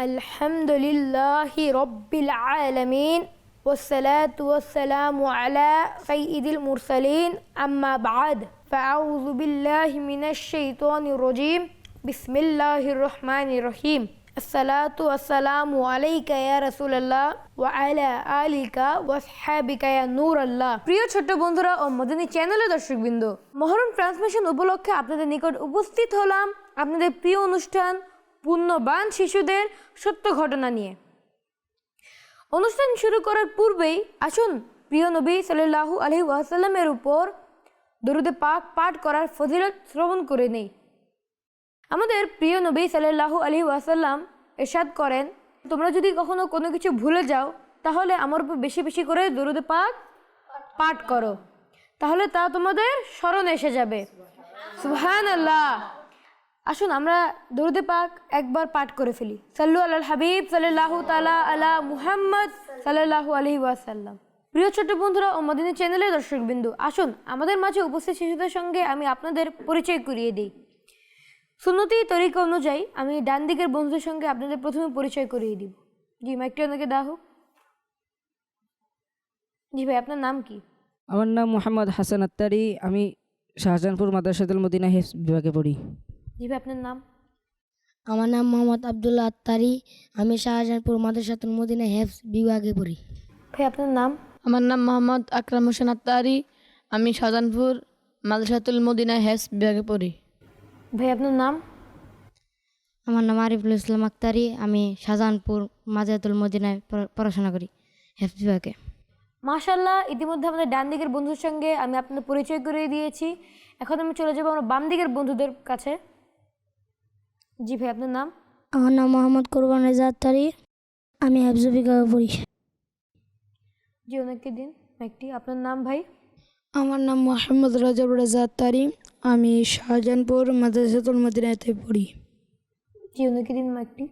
الحمد لله رب العالمين والصلاة والسلام على سيد المرسلين أما بعد فأعوذ بالله من الشيطان الرجيم بسم الله الرحمن الرحيم الصلاة والسلام عليك يا رسول الله وعلى آلك وأصحابك يا نور الله প্রিয় ছোট্ট বন্ধুরা ও মদিনী চ্যানেলের দর্শকবৃন্দ মহরম ট্রান্সমিশন উপলক্ষে আপনাদের নিকট উপস্থিত হলাম আপনাদের প্রিয় অনুষ্ঠান পুণ্যবান শিশুদের সত্য ঘটনা নিয়ে। অনুষ্ঠান শুরু করার পূর্বেই আসুন প্রিয় নবী সাল্লাল্লাহু আলহি ওয়াসাল্লামের উপর দরুদে পাক পাঠ করার ফজিলত শ্রবণ করে নেই। আমাদের প্রিয় নবী সাল্লাল্লাহু আলহি ওয়াসাল্লাম এরশাদ করেন, তোমরা যদি কখনো কোনো কিছু ভুলে যাও, তাহলে আমার উপর বেশি বেশি করে দরুদে পাক পাঠ করো। তাহলে তা তোমাদের স্মরণে এসে যাবে। সুবহান আল্লাহ আসুন আমরা দরুদে পাক একবার পাঠ করে ফেলি। সাল্লু আল্লাহ হাবিব সাল্লাল্লাহু তালা আলা মুহাম্মদ সাল্লাল্লাহু আলহি ওয়াসাল্লাম। প্রিয় ছোট্ট বন্ধুরা ও মদিনী চ্যানেলের দর্শকবিন্দু, আসুন আমাদের মাঝে উপস্থিত শিশুদের সঙ্গে আমি আপনাদের পরিচয় করিয়ে দিই। সুন্নতি তরিকা অনুযায়ী আমি ডান দিকের বন্ধুদের সঙ্গে আপনাদের প্রথমে পরিচয় করিয়ে দিব। জি, মাইকটি ওনাকে দেওয়া হোক জি ভাই, আপনার নাম কি? আমার নাম মোহাম্মদ হাসান আত্তারি। আমি শাহজাহানপুর মাদ্রাসাতুল মদিনা হিফস বিভাগে পড়ি। জি ভাই আপনার নাম? আমার নাম মোহাম্মদ আবদুল্লাহ আত্তারি। আমি শাহজাহানপুর মাদ্রাসাতুল মদিনা হেফস বিভাগে পড়ি। ভাই আপনার নাম? আমার নাম মোহাম্মদ আকরাম হোসেন আত্তারি। আমি শাহজাহানপুর মাদ্রাসাতুল মদিনা হেস বিভাগে পড়ি। ভাই আপনার নাম? আমার নাম আরিফুল ইসলাম আক্তারি। আমি শাহজাহানপুর মাদ্রাসাতুল মদিনায় পড়া- পড়াশোনা করি হেফস বিভাগে। মাশাল্লাহ ইতিমধ্যে আমাদের ডান দিকের বন্ধুর সঙ্গে আমি আপনাদের পরিচয় করিয়ে দিয়েছি। এখন আমি চলে যাব আমার বাম দিকের বন্ধুদের কাছে। জি ভাই আপনার নাম? আমার নাম মোহাম্মদ কোরবান রেজা আত্তারি আমি হেফস বিভাগে পড়ি। জি ওনাকে দিন। একটি আপনার নাম ভাই? আমার নাম মোহাম্মদ রাজাব রেজা আত্তারি আমি শাহজাহানপুর মাদ্রাসাতুল মদিনাতে পড়ি। জি ওনাকে দিন একটি।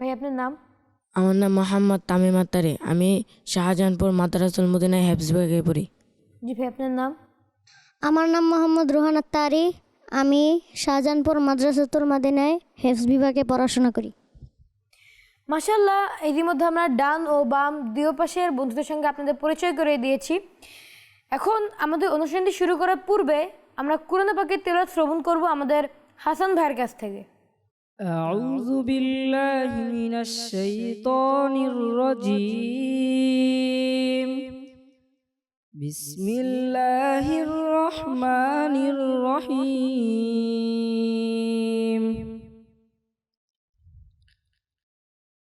ভাই আপনার নাম? আমার নাম মোহাম্মদ তামিম আত্তারি আমি শাহজাহানপুর মাদ্রাসাতুল মদিনা হেফস বিভাগে পড়ি। জি ভাই আপনার নাম? আমার নাম মোহাম্মদ রোহান আত্তারি আমি শাহজাহানপুর মাদ্রাসাতুল মদিনায় হেফস বিভাগে পড়াশোনা করি মাশাল্লাহ ইতিমধ্যে আমরা ডান ও বাম দুই পাশের বন্ধুদের সঙ্গে আপনাদের পরিচয় করে দিয়েছি এখন আমাদের অনুষ্ঠানটি শুরু করার পূর্বে আমরা কোরআন পাকের তেলাত শ্রবণ করব আমাদের হাসান ভাইয়ের কাছ থেকে أعوذ بالله من الشيطان الرجيم بسم الله الرحمن الرحيم.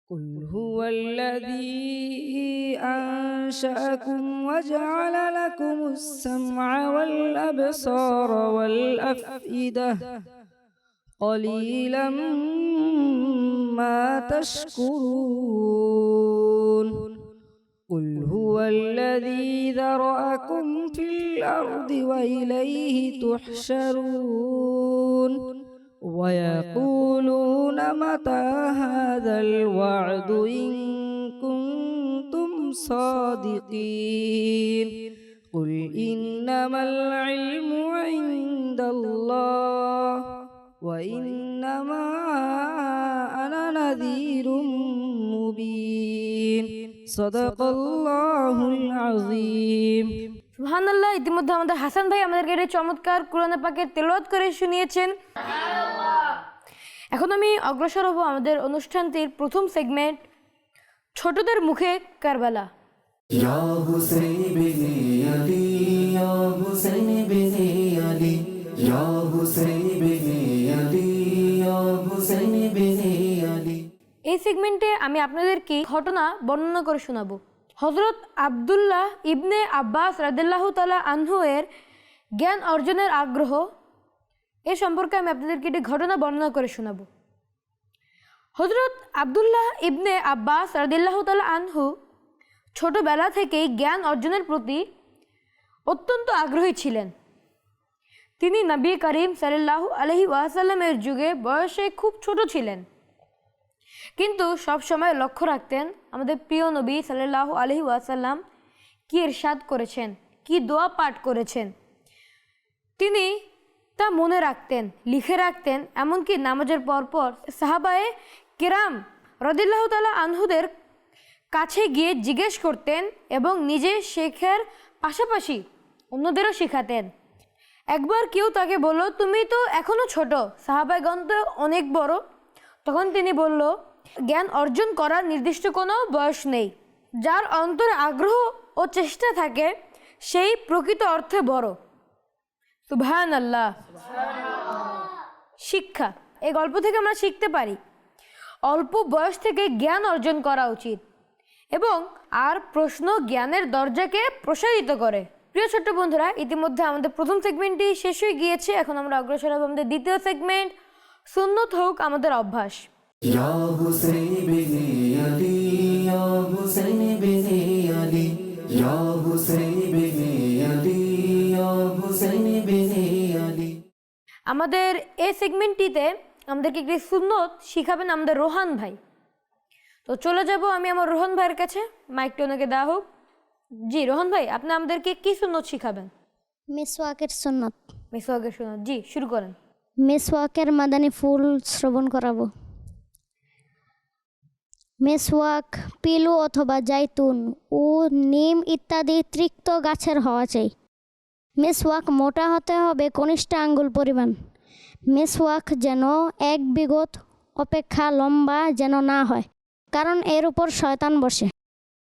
قل هو الذي أنشأكم وجعل لكم السمع والأبصار والأفئدة. قليلا ما تشكرون. قل هو الذي ذرأكم في الأرض وإليه تحشرون ويقولون متى هذا الوعد إن كنتم صادقين قل إنما العلم عند الله وإنما أنا نذير সদাকাল্লাহুল ইতিমধ্যে আমাদের হাসান ভাই আমাদেরকে এটা চমৎকার কোরআন পাকের তেলাওয়াত করে শুনিয়েছেন। এখন আমি অগ্রসর হব আমাদের অনুষ্ঠানটির প্রথম সেগমেন্ট ছোটদের মুখে কারবালা। ইয়া হুসাইন বিন আলী ইয়া এই সেগমেন্টে আমি আপনাদেরকে ঘটনা বর্ণনা করে শোনাবো। হজরত আবদুল্লাহ ইবনে আব্বাস রাদিল্লাহ তালা আনহু এর জ্ঞান অর্জনের আগ্রহ এ সম্পর্কে আমি আপনাদেরকে একটি ঘটনা বর্ণনা করে শোনাবো। হজরত আবদুল্লাহ ইবনে আব্বাস রাদিল্লাহ তালা আনহু ছোটবেলা থেকেই জ্ঞান অর্জনের প্রতি অত্যন্ত আগ্রহী ছিলেন। তিনি নবী করিম সাল্লাল্লাহু আলহি ওয়াসাল্লামের যুগে বয়সে খুব ছোট ছিলেন। কিন্তু সব সময় লক্ষ্য রাখতেন আমাদের প্রিয় নবী সাল্লাল্লাহু আলহি ওয়াসাল্লাম কি ইরশাদ করেছেন, কি দোয়া পাঠ করেছেন। তিনি তা মনে রাখতেন, লিখে রাখতেন, এমনকি নামাজের পরপর পর সাহাবায়ে কেরাম রদিল্লাহ তালা আনহুদের কাছে গিয়ে জিজ্ঞেস করতেন এবং নিজে শেখার পাশাপাশি অন্যদেরও শেখাতেন। একবার কেউ তাকে বলল, তুমি তো এখনও ছোট সাহাবাইগণ তো অনেক বড়। তখন তিনি বলল জ্ঞান অর্জন করার নির্দিষ্ট কোনো বয়স নেই। যার অন্তরে আগ্রহ ও চেষ্টা থাকে, সেই প্রকৃত অর্থে বড়। সুবহান আল্লাহ শিক্ষা, এই গল্প থেকে আমরা শিখতে পারি। অল্প বয়স থেকে জ্ঞান অর্জন করা উচিত এবং আর প্রশ্ন জ্ঞানের দরজাকে প্রসারিত করে। প্রিয় ছোট্ট বন্ধুরা, ইতিমধ্যে আমাদের প্রথম সেগমেন্টটি শেষ হয়ে গিয়েছে। এখন আমরা অগ্রসর হব আমাদের দ্বিতীয় সেগমেন্ট। সুন্নত হোক আমাদের অভ্যাস। يا حسين بن علي يا حسين بن علي يا حسين بن علي يا حسين بن علي আমাদের এই সেগমেন্টটিতে আমাদেরকে একটি সুন্নত শিখাবেন আমাদের রোহান ভাই তো চলে যাব আমি আমার রোহন ভাইয়ের কাছে মাইকটা ওনাকে দেওয়া হোক জি রোহন ভাই আপনি আমাদেরকে কি সুন্নত শিখাবেন মেসওয়াকের সুন্নত মিসওয়াকের সুন্নত জি শুরু করেন মেসওয়াকের মাদানি ফুল শ্রবণ করাবো মেসওয়াক, পিলু অথবা জাইতুন ও নিম ইত্যাদি তৃক্ত গাছের হওয়া চাই। মেসওয়াক মোটা হতে হবে কনিষ্ঠ আঙ্গুল পরিমাণ। মেসওয়াক যেন এক বিগত অপেক্ষা লম্বা যেন না হয়, কারণ এর উপর শয়তান বসে।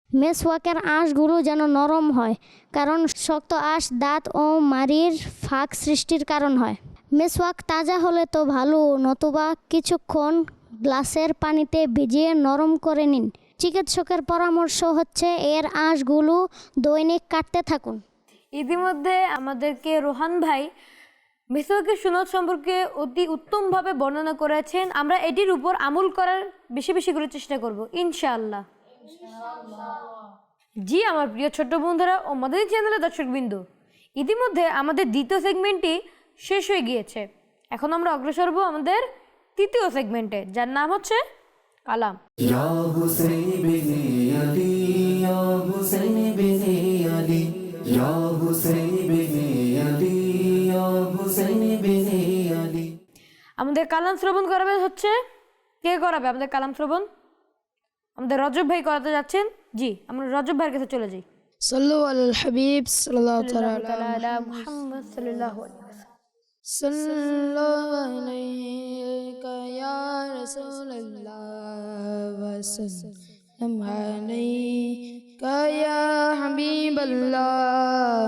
মেসওয়াকের আঁশগুলো যেন নরম হয়, কারণ শক্ত আঁশ, দাঁত ও মারির ফাঁক সৃষ্টির কারণ হয়। মেসওয়াক তাজা হলে তো ভালো, নতুবা কিছুক্ষণ গ্লাসের পানিতে ভিজিয়ে নরম করে নিন। চিকিৎসকের পরামর্শ হচ্ছে এর আঁশগুলো দৈনিক কাটতে থাকুন। ইতিমধ্যে আমাদেরকে রোহান ভাই মিসওয়াকের সুনত সম্পর্কে অতি উত্তমভাবে বর্ণনা করেছেন। আমরা এটির উপর আমল করার বেশি বেশি করে চেষ্টা করব, ইনশাআল্লাহ। জি, আমার প্রিয় ছোট্ট বন্ধুরা ও মাদানী চ্যানেলের দর্শকবৃন্দ, ইতিমধ্যে আমাদের দ্বিতীয় সেগমেন্টটি শেষ হয়ে গিয়েছে। এখন আমরা অগ্রসর হব আমাদের তৃতীয় সেগমেন্টে যার নাম হচ্ছে কালাম। আমাদের কালাম শ্রবণ করাবে হচ্ছে কে করাবে? আমাদের কালাম শ্রবণ? আমাদের রজব ভাই করাতে যাচ্ছেন? জি আমরা রজব ভাইয়ের কাছে চলে যাই। সাল্লু আল হাবিব সাল্লাহ یا رسول اللہ، وسلم علیکہ یا حبیب اللہ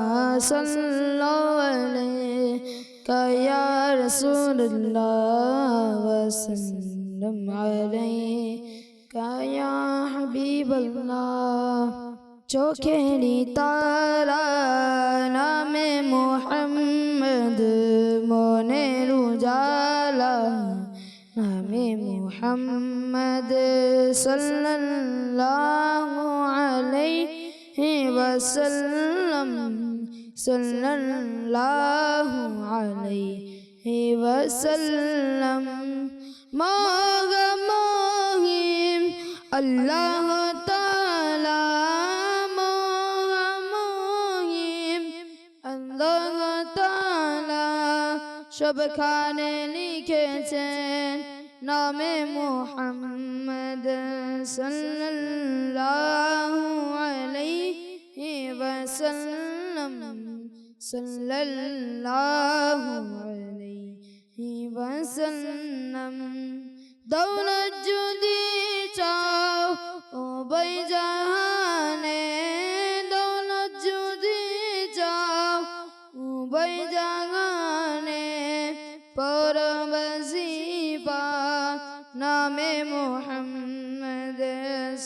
علیکہ یا رسول اللہ، وسلم علیکہ یا حبیب اللہ۔ چوکھری تارا نام محمد মোহাম্মদ সাল্লাল্লাহু আলাইহি ওয়াসাল্লাম সাল্লাল্লাহু আলাইহি ওয়াসাল্লাম মগমহিম আল্লাহ তাআলা মগমহিম আল্লাহ তাআলা সবখানে লিখেছেন নামে মুহাম্মদ সাল্লাল্লাহু আলাইহি ওয়াসাল্লাম। সাল্লাল্লাহু আলাইহি ওয়াসাল্লাম। দৌলত যদি চাও ও বই জাহানে দৌলত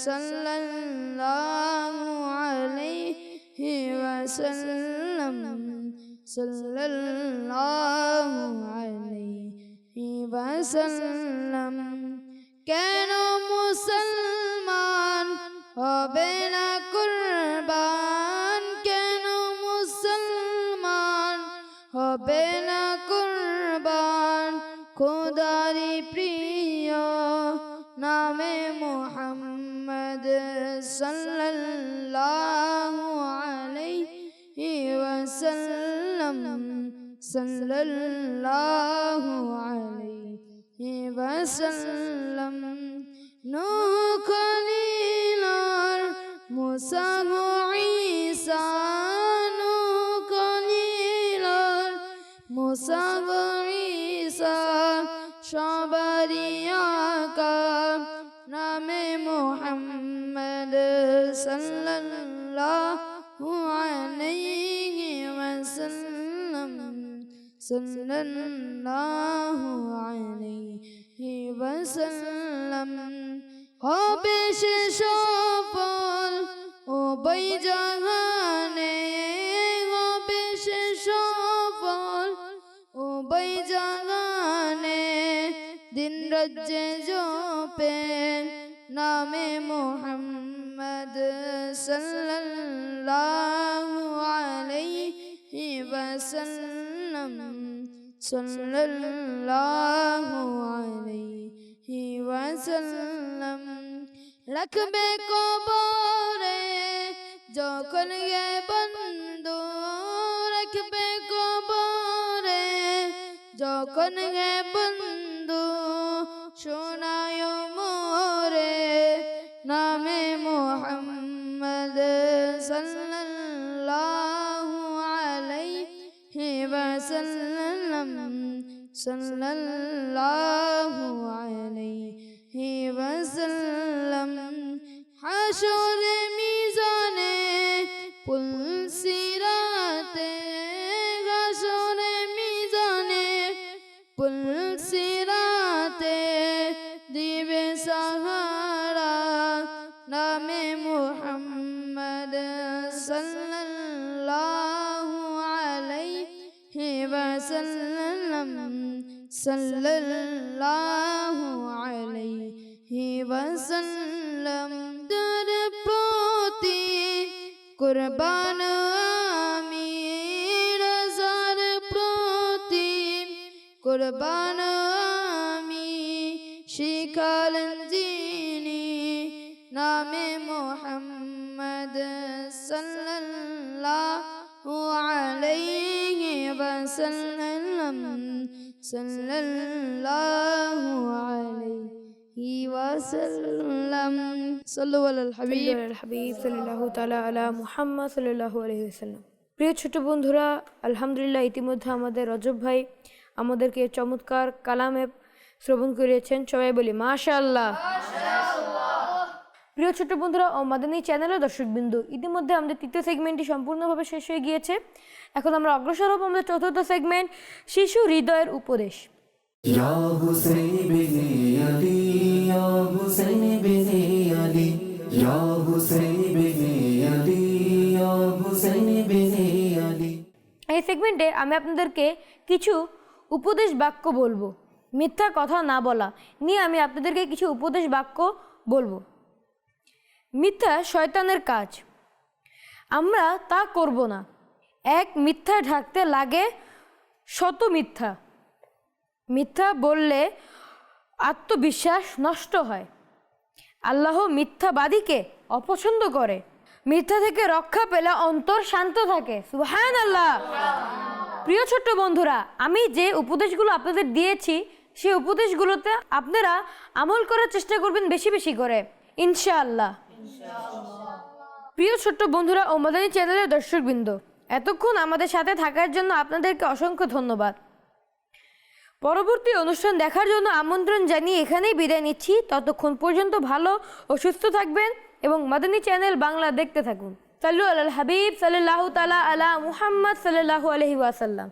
সাল্লাল্লাহু আলাইহি ওয়াসাল্লাম, সাল্লাল্লাহু আলাইহি ওয়াসাল্লাম। কেন মুসলমান হবে না কুরবান? কেন মুসলমান হবে না কুরবান? খোদারি صلى الله عليه وسلم. صلى الله عليه وسلم. نوح خليل موسى عيسى نوح خليل موسى عيسى شعبان সাল্লাল্লাহু আলাইহি ওয়াসাল্লাম। হবে সে সফল ও বই জাহানে, হবে সে সফল ও বই জাহানে। দিন রাজ্যে জপেন নামে মোহাম্মদ সাল্লাল্লাহু সাল্লাল্লাহু عليه وسلم রাখবে কবরে যখন গে বন্ধু রাখবে কবরে যখন গে বন্ধু সাল্লাল্লাহু সাল্লাল্লাহু আলাইহি ওয়াসাল্লাম তোর প্রতি কুরবান আমি রাজার প্রতি কুরবান আমি শিখালেন যিনি নামে মোহাম্মদ সাল্লাল্লাহু আলাইহি ওয়াসাল্লাম সাল্লাল্লাহু আলাইহি ওয়াসাল্লাম। الحبيب صلى الله تعالى على محمد صلى الله عليه وسلم প্রিয় ছোট বন্ধুরা, আলহামদুলিল্লাহ ইতিমধ্যে আমাদের রজব ভাই আমাদেরকে চমৎকার কালামে শ্রবণ করিয়েছেন। সবাই বলি, মাশাআল্লাহ। প্রিয় ছোট বন্ধুরা ও মাদানী চ্যানেলের দর্শকবৃন্দু ইতিমধ্যে আমাদের তৃতীয় সেগমেন্টটি সম্পূর্ণভাবে শেষ হয়ে গিয়েছে। এখন আমরা অগ্রসর হব আমাদের চতুর্থ সেগমেন্ট শিশু হৃদয়ের উপদেশ। এই সেগমেন্টে আমি আপনাদেরকে কিছু উপদেশ বাক্য বলব। মিথ্যা কথা না বলা নিয়ে আমি আপনাদেরকে কিছু উপদেশ বাক্য বলব। মিথ্যা শয়তানের কাজ। আমরা তা করব না। এক মিথ্যা ঢাকতে লাগে শত মিথ্যা। মিথ্যা বললে আত্মবিশ্বাস নষ্ট হয়। আল্লাহ মিথ্যাবাদীকে অপছন্দ করে। মিথ্যা থেকে রক্ষা পেলে অন্তর শান্ত থাকে। সুহান আল্লাহ প্রিয় ছোট্ট বন্ধুরা, আমি যে উপদেশগুলো আপনাদের দিয়েছি, সেই উপদেশগুলোতে আপনারা আমল করার চেষ্টা করবেন বেশি বেশি করে। ইনশাআল্লাহ। প্রিয় ছোট্ট বন্ধুরা ও মাদানী চ্যানেলের দর্শকবৃন্দ, এতক্ষণ আমাদের সাথে থাকার জন্য আপনাদেরকে অসংখ্য ধন্যবাদ। পরবর্তী অনুষ্ঠান দেখার জন্য আমন্ত্রণ জানিয়ে এখানেই বিদায় নিচ্ছি। ততক্ষণ পর্যন্ত ভালো ও সুস্থ থাকবেন এবং মাদানী চ্যানেল বাংলা দেখতে থাকুন। সাল্লু আল হাবিব সাল্লাহ তালা আলা মুহাম্মদ সাল্লাহ আলহি ওয়াসাল্লাম।